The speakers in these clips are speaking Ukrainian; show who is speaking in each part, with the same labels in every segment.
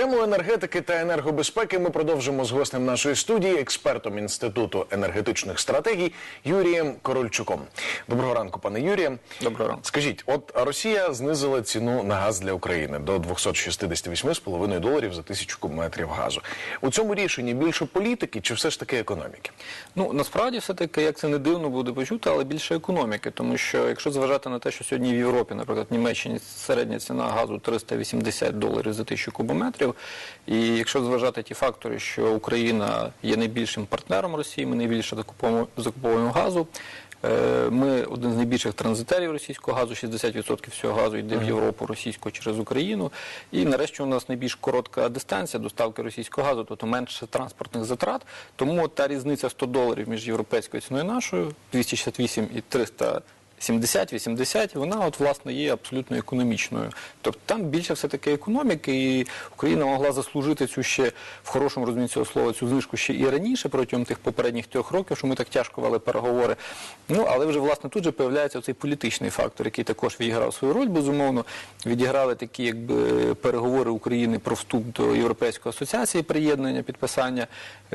Speaker 1: Тему енергетики та енергобезпеки ми продовжимо з гостем нашої студії, експертом інституту енергетичних стратегій Юрієм Корольчуком. Доброго ранку, пане Юріє.
Speaker 2: Доброго ранку.
Speaker 1: Скажіть, от Росія знизила ціну на газ для України до 268,5 доларів за тисячу кубометрів газу. У цьому рішенні більше політики чи все ж таки економіки?
Speaker 2: Ну насправді все таки, як це не дивно буде почути, але більше економіки, тому що якщо зважати на те, що сьогодні в Європі, наприклад, в Німеччині середня ціна газу 380 доларів за тисячу кубометрів, і якщо зважати ті фактори, що Україна є найбільшим партнером Росії, ми найбільше закуповуємо, закуповуємо газу. е, Ми один з найбільших транзитерів російського газу, 60% всього газу йде в Європу російського через Україну. І нарешті у нас найбільш коротка дистанція доставки російського газу, тобто менше транспортних затрат. Тому та різниця 100 доларів між європейською ціною і нашою 268 і 300 70-80, вона от власне є абсолютно економічною. Тобто там більше все-таки економіки, і Україна могла заслужити цю ще в хорошому розумінні цього слова цю знижку ще і раніше протягом тих попередніх трьох років, що ми так тяжко вели переговори. Ну але вже власне тут же появляється цей політичний фактор, який також відіграв свою роль. Безумовно, відіграли такі, якби переговори України про вступ до Європейської асоціації, приєднання, підписання.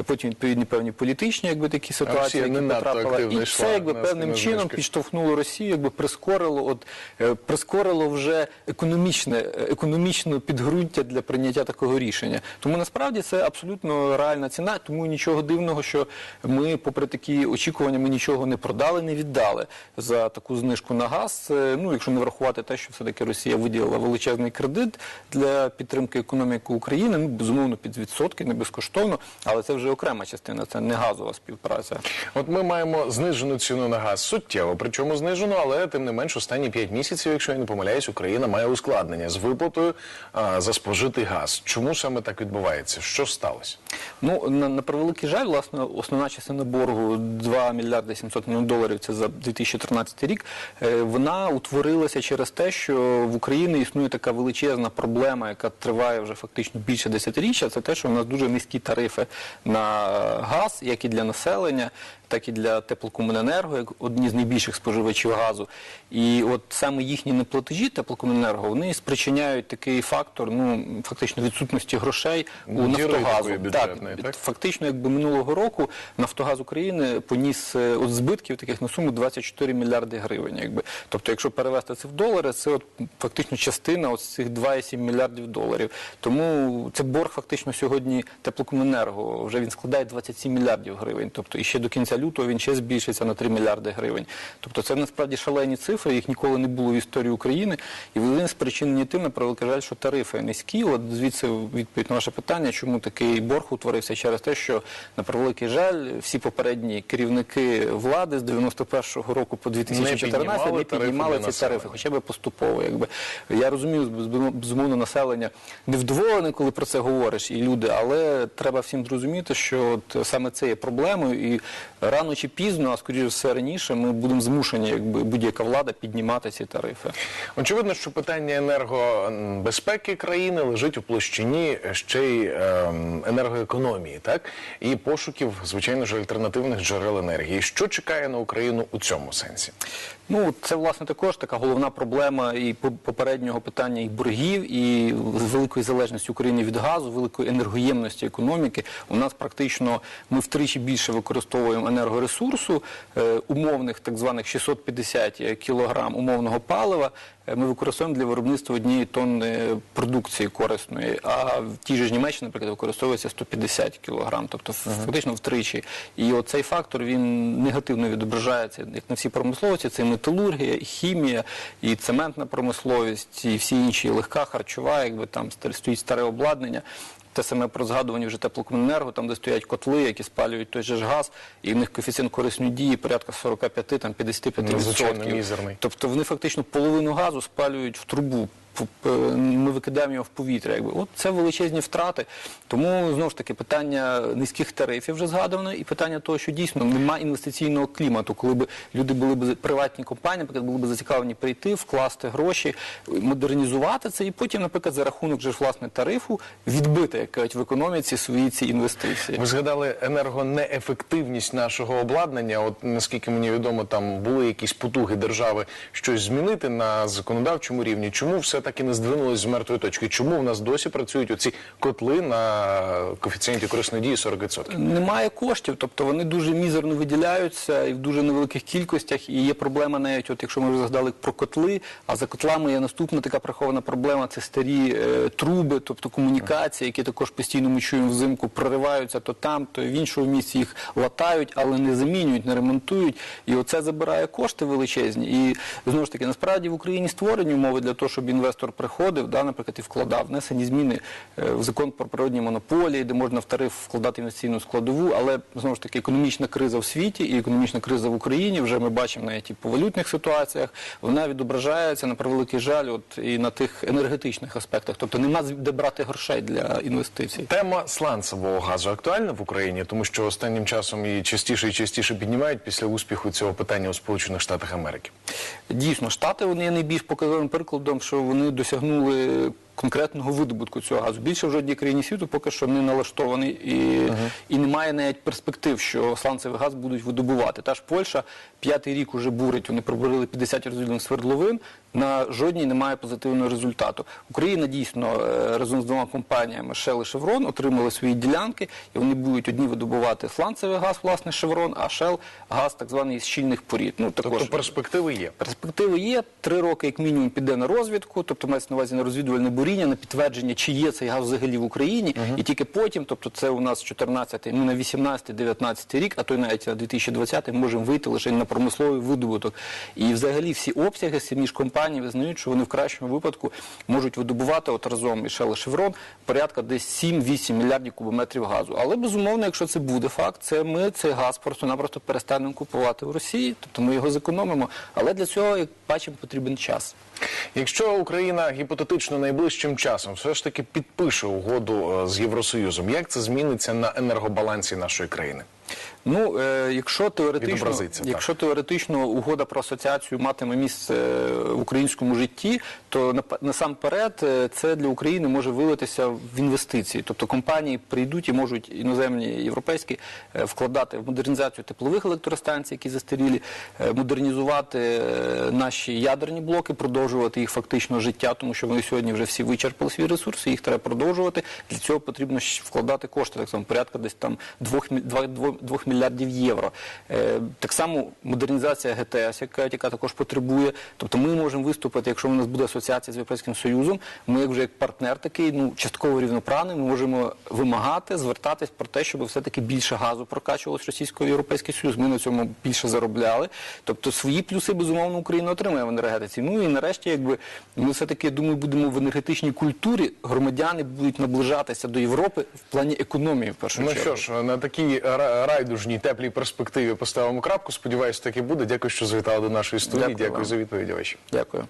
Speaker 2: Потім відповідні певні політичні, якби такі ситуації, які
Speaker 1: надто
Speaker 2: і це якби певним чином підштовхнуло Росію, якби прискорило, от е, прискорило вже економічне, е, економічне підґрунтя для прийняття такого рішення. Тому насправді це абсолютно реальна ціна. Тому нічого дивного, що ми, попри такі очікування, ми нічого не продали, не віддали за таку знижку на газ. Ну, якщо не врахувати те, що все таки Росія виділила величезний кредит для підтримки економіки України, ну безумовно під відсотки, не безкоштовно, але це вже окрема частина, це не газова співпраця.
Speaker 1: От ми маємо знижену ціну на газ суттєво, причому знижену, але тим не менш останні 5 місяців, якщо я не помиляюсь, Україна має ускладнення з виплатою а, за спожитий газ. Чому саме так відбувається? Що сталося?
Speaker 2: Ну на, на превеликий жаль, власне, основна частина боргу 2 мільярди 700 мільйонів доларів. Це за 2013 рік. е, Вона утворилася через те, що в Україні існує така величезна проблема, яка триває вже фактично більше десятиріччя. Це те, що в нас дуже низькі тарифи на газ, як і для населення, так і для теплокомуненерго, як одні з найбільших споживачів газу. І от саме їхні неплатежі теплокомуненерго вони спричиняють такий фактор, ну фактично відсутності грошей у Нафтогазу.
Speaker 1: бюджетної, так?
Speaker 2: Фактично, якби минулого року Нафтогаз України поніс е, от збитків таких на суму 24 мільярди гривень. Якби. Тобто, якщо перевести це в долари, це от фактично частина от цих 2,7 мільярдів доларів. Тому це борг фактично сьогодні теплокомуненерго. Вже він складає 27 мільярдів гривень. Тобто, і ще до кінця лютого він ще збільшиться на 3 мільярди гривень. Тобто це насправді шалені цифри, їх ніколи не було в історії України. І вони спричинені тим, на превеликий жаль, що тарифи низькі. От звідси відповідь на ваше питання, чому такий борг утворився через те, що на превеликий жаль, всі попередні керівники влади з 91-го року по 2014
Speaker 1: піднімали
Speaker 2: не піднімали ці тарифи, хоча б поступово. Якби я розумію, безумовно, безумовно, населення невдоволене, коли про це говориш, і люди, але треба всім зрозуміти, що от саме це є проблемою, і рано чи пізно, а скоріше все раніше, ми будемо змушені, якби будь-яка влада піднімати ці тарифи.
Speaker 1: Очевидно, що питання енергобезпеки країни лежить у площині ще й ем, енергоекономії, так і пошуків, звичайно ж, альтернативних джерел енергії. Що чекає на Україну у цьому сенсі?
Speaker 2: Ну, це власне також така головна проблема і по- попереднього питання і боргів, і великої залежності України від газу, великої енергоємності економіки. У нас практично ми втричі більше використовуємо енергоресурсу, е, умовних так званих 650 кілограм умовного палива. е, Ми використовуємо для виробництва однієї тонни продукції корисної, а в тій же ж Німеччині, наприклад, використовується 150 кілограм, тобто фактично втричі. І оцей фактор він негативно відображається як на всій промисловості. Це і металургія, і хімія, і цементна промисловість, і всі інші і легка, харчова, якби там стоїть старе обладнання. Те саме про згадувані вже теплокомуненерго, там де стоять котли, які спалюють той же ж газ, і в них коефіцієнт корисної дії порядка 45 там 55
Speaker 1: Надзвичайно мізерний.
Speaker 2: Тобто вони фактично половину газу спалюють в трубу. П- Ми викидаємо його в повітря. Якби от це величезні втрати. Тому знову ж таки питання низьких тарифів вже згадано, і питання того, що дійсно немає інвестиційного клімату, коли б люди були б приватні компанії, наприклад, були б зацікавлені прийти, вкласти гроші, модернізувати це, і потім, наприклад, за рахунок же власне тарифу відбити як кажуть, в економіці свої ці інвестиції.
Speaker 1: Ви згадали енергонеефективність нашого обладнання. От наскільки мені відомо, там були якісь потуги держави щось змінити на законодавчому рівні. Чому все так і не здвинулись з мертвої точки? Чому в нас досі працюють оці котли на коефіцієнті корисної дії 40%?
Speaker 2: Немає коштів, тобто вони дуже мізерно виділяються і в дуже невеликих кількостях. І є проблема навіть, от якщо ми вже згадали про котли, а за котлами є наступна така прихована проблема це старі е, труби, тобто комунікації, які також постійно ми чуємо взимку, прориваються то там, то в іншому місці їх латають, але не замінюють, не ремонтують. І оце забирає кошти величезні. І знову ж таки, насправді в Україні створені умови для того, щоб інвестор приходив, да, наприклад, і вкладав внесені зміни е, в закон про природні монополії, де можна в тариф вкладати інвестиційну складову, але знову ж таки економічна криза в світі і економічна криза в Україні. Вже ми бачимо навіть і по валютних ситуаціях. Вона відображається на превеликий жаль, от і на тих енергетичних аспектах. Тобто нема де брати грошей для інвестицій.
Speaker 1: Тема сланцевого газу актуальна в Україні, тому що останнім часом її частіше і частіше піднімають після успіху цього питання у Сполучених Штатах Америки.
Speaker 2: Дійсно, штати вони є найбільш показовим прикладом, що вони досягнули конкретного видобутку цього газу. Більше в жодній країні світу поки що не налаштований і, і немає навіть перспектив, що сланцевий газ будуть видобувати. Та ж Польща п'ятий рік уже бурить, вони пробурили 50 роздільних свердловин, на жодній немає позитивного результату. Україна дійсно е, разом з двома компаніями Shell і Chevron отримали свої ділянки, і вони будуть одні видобувати сланцевий газ, власне, Chevron, а Shell газ так званий з щільних порід. Ну, також
Speaker 1: Тобто перспективи є.
Speaker 2: Перспективи є. Три роки, як мінімум, піде на розвідку, тобто мається на увазі на розвідувальне буріння, на підтвердження, чи є цей газ взагалі в Україні, і тільки потім, тобто це у нас 14 ну на 18-19 рік, а то й навіть на 2020 ми можемо вийти лише на промисловий видобуток. І взагалі всі обсяги самі ж компанії визнають, що вони в кращому випадку можуть видобувати от разом і Chevron порядка десь 7-8 мільярдів кубометрів газу. Але безумовно, якщо це буде факт, це ми цей газ просто-напросто перестанемо купувати в Росії, тобто ми його зекономимо. Але для цього, як бачимо, потрібен час.
Speaker 1: Якщо Україна гіпотетично найближчим часом все ж таки підпише угоду е, з Євросоюзом, як це зміниться на енергобалансі нашої країни?
Speaker 2: Ну, е, якщо теоретично, якщо теоретично угода про асоціацію матиме місце е, в українському житті, то насамперед е, це для України може вилитися в інвестиції. Тобто компанії прийдуть і можуть іноземні європейські е, вкладати в модернізацію теплових електростанцій, які застарілі, е, модернізувати наші ядерні блоки, продовжувати їх фактично життя, тому що вони сьогодні вже всі вичерпали свій ресурс, і їх треба продовжувати. Для цього потрібно вкладати кошти, так само порядка десь там 2, 2, 2 мільярдів євро. Так само модернізація ГТС, яка, яка також потребує. Тобто ми можемо виступити, якщо у нас буде асоціація з Європейським Союзом, ми як вже як партнер такий, ну частково рівноправний, ми можемо вимагати, звертатись про те, щоб все-таки більше газу прокачувалось в Російсько-Європейський Союз. Ми на цьому більше заробляли. Тобто свої плюси, безумовно, Україна отримує в енергетиці. Ну і нарешті, якби ми все-таки, я думаю, будемо в енергетичній культурі, громадяни будуть наближатися до Європи в плані економії, в першу
Speaker 1: Ну
Speaker 2: чергу.
Speaker 1: що ж, на такій райдужній теплій перспективі поставимо крапку. Сподіваюся, так і буде. Дякую, що завітали до нашої студії.
Speaker 2: Дякую
Speaker 1: Дякую за відповіді ваші.
Speaker 2: Дякую.